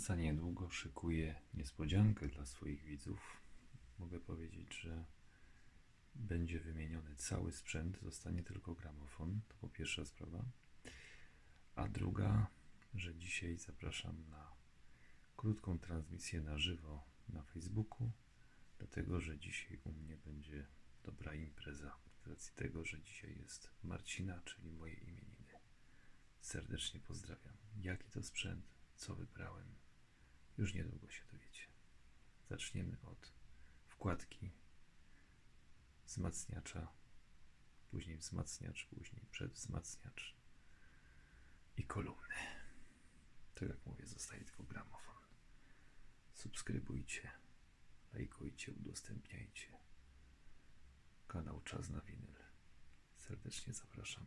Za niedługo szykuję niespodziankę dla swoich widzów. Mogę powiedzieć, że będzie wymieniony cały sprzęt, zostanie tylko gramofon. To po pierwsza sprawa. A druga, że dzisiaj zapraszam na krótką transmisję na żywo na Facebooku, dlatego że dzisiaj u mnie będzie dobra impreza. Z racji tego, że dzisiaj jest Marcina, czyli moje imieniny. Serdecznie pozdrawiam. Jaki to sprzęt, co wybrałem, już niedługo się dowiecie. Zaczniemy od wkładki wzmacniacza, później wzmacniacz, później przedwzmacniacz i kolumny. Tak jak mówię, zostaje tylko gramofon. Subskrybujcie, lajkujcie, udostępniajcie. Kanał Czas na Winyl. Serdecznie zapraszam.